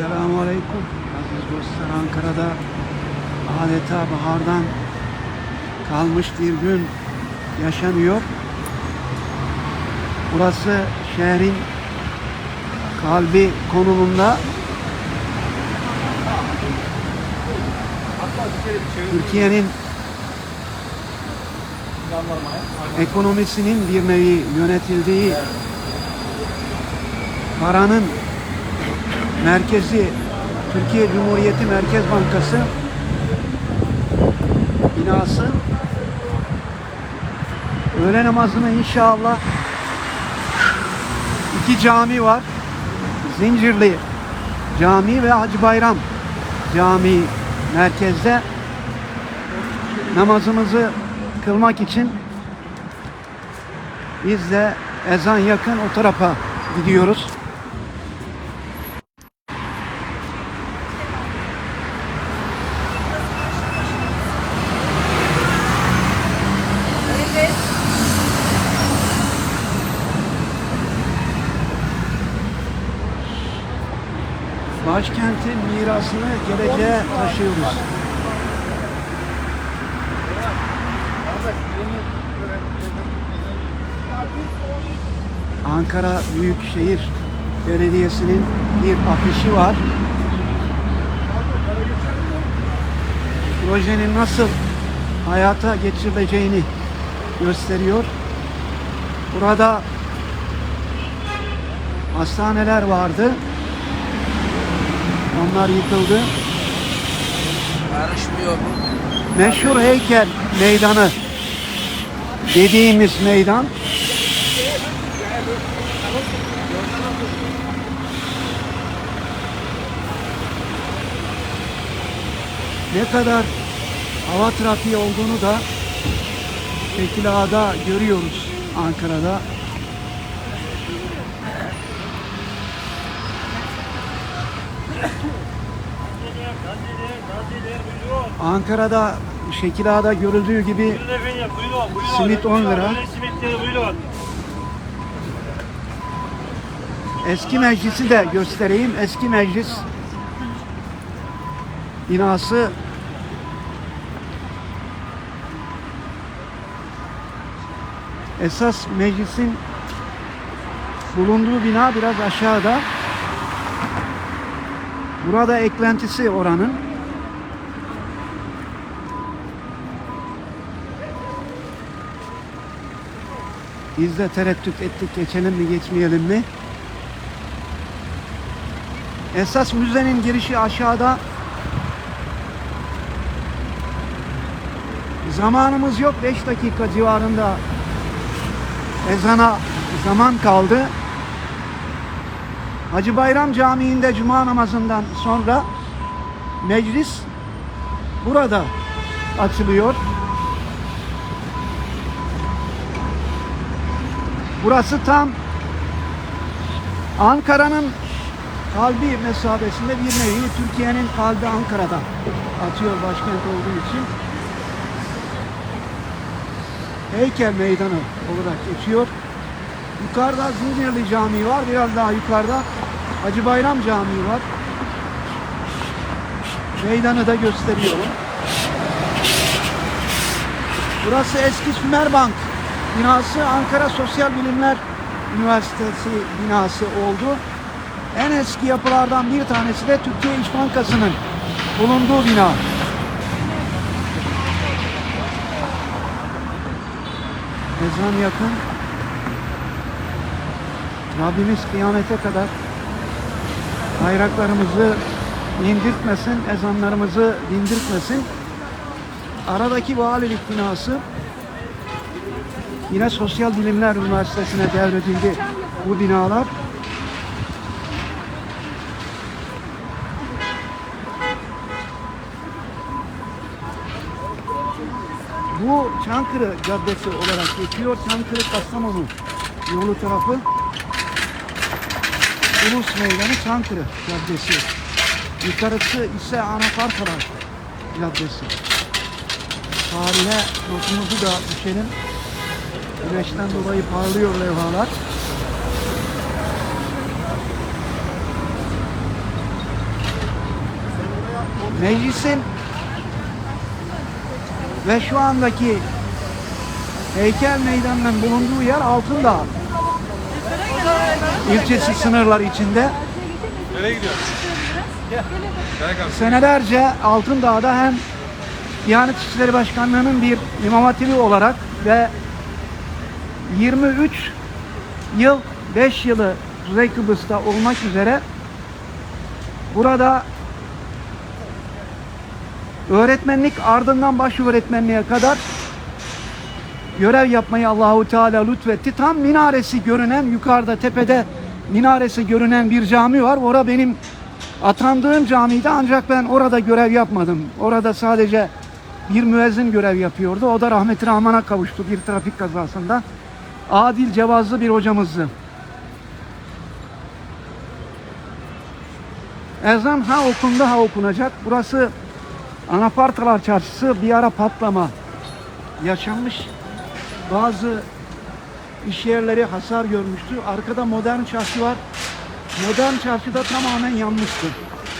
Selamun Aleyküm. Aziz dostlar Ankara'da adeta bahardan kalmış bir gün yaşanıyor. Burası şehrin kalbi konumunda. Türkiye'nin ekonomisinin bir nevi yönetildiği paranın merkezi Türkiye Cumhuriyeti Merkez Bankası binası öğle namazını inşallah iki cami var. Zincirli Cami ve Hacı Bayram Camii merkezde namazımızı kılmak için biz de ezan yakın o tarafa gidiyoruz. Başkentin mirasını geleceğe taşıyoruz. Ankara Büyükşehir Belediyesi'nin bir afişi var. Projenin nasıl hayata geçirileceğini gösteriyor. Burada hastaneler vardı. Onlar yıkıldı. Karışmıyor mu? Meşhur heykel meydanı dediğimiz meydan ne kadar hava trafiği olduğunu da Şekil Ağa'da görüyoruz Ankara'da. Ankara'da Şekil Ağa'da görüldüğü gibi. Simit 10 lira. Eski meclisi de göstereyim. Eski meclis binası esas meclisin bulunduğu bina biraz aşağıda. Burada eklentisi oranın. Biz de tereddüt ettik geçelim mi geçmeyelim mi? Esas müzenin girişi aşağıda. Zamanımız yok. 5 dakika civarında ezana zaman kaldı. Hacı Bayram Camii'nde cuma namazından sonra meclis burada açılıyor. Burası tam Ankara'nın kalbi mesabesinde bir nevi Türkiye'nin kalbi Ankara'da atıyor başkent olduğu için. Heykel meydanı olarak geçiyor. Yukarıda Zincirli Camii var. Biraz daha yukarıda Hacı Bayram Camii var. Meydanı da gösteriyorum. Burası eski Sümerbank binası. Ankara Sosyal Bilimler Üniversitesi binası oldu. En eski yapılardan bir tanesi de Türkiye İş Bankası'nın bulunduğu bina. Ezan yakın. Rabbimiz kıyamete kadar bayraklarımızı indirtmesin, ezanlarımızı dindirtmesin. Aradaki valilik binası yine Sosyal Bilimler Üniversitesi'ne devredildi bu binalar. Bu Çankırı Caddesi olarak geçiyor. Çankırı Kastamonu yolu tarafı. Ulus Meydanı Çankırı Caddesi. Yukarısı ise Anafarsaray Caddesi. Tarihe notumuzu da düşelim. Güneşten dolayı parlıyor levhalar. Meclisin ve şu andaki heykel meydanının bulunduğu yer Altındağ ilçesi sınırlar içinde. Nereye kardeşim. Senelerce Altındağ'da hem Diyanet İşleri Başkanlığı'nın bir imam hatibi olarak ve 23 yıl 5 yılı Kuzey Kıbrıs'ta olmak üzere burada öğretmenlik ardından baş öğretmenliğe kadar görev yapmayı Allahu Teala lütfetti. Tam minaresi görünen yukarıda tepede minaresi görünen bir cami var. Orada benim atandığım camiydi ancak ben orada görev yapmadım. Orada sadece bir müezzin görev yapıyordu. O da rahmeti rahmana kavuştu bir trafik kazasında. Adil Cevazlı bir hocamızdı. Ezan ha okundu ha okunacak. Burası Anapartalar Çarşısı bir ara patlama yaşanmış. Bazı iş yerleri hasar görmüştü. Arkada modern çarşı var. Modern çarşıda tamamen yanmıştı.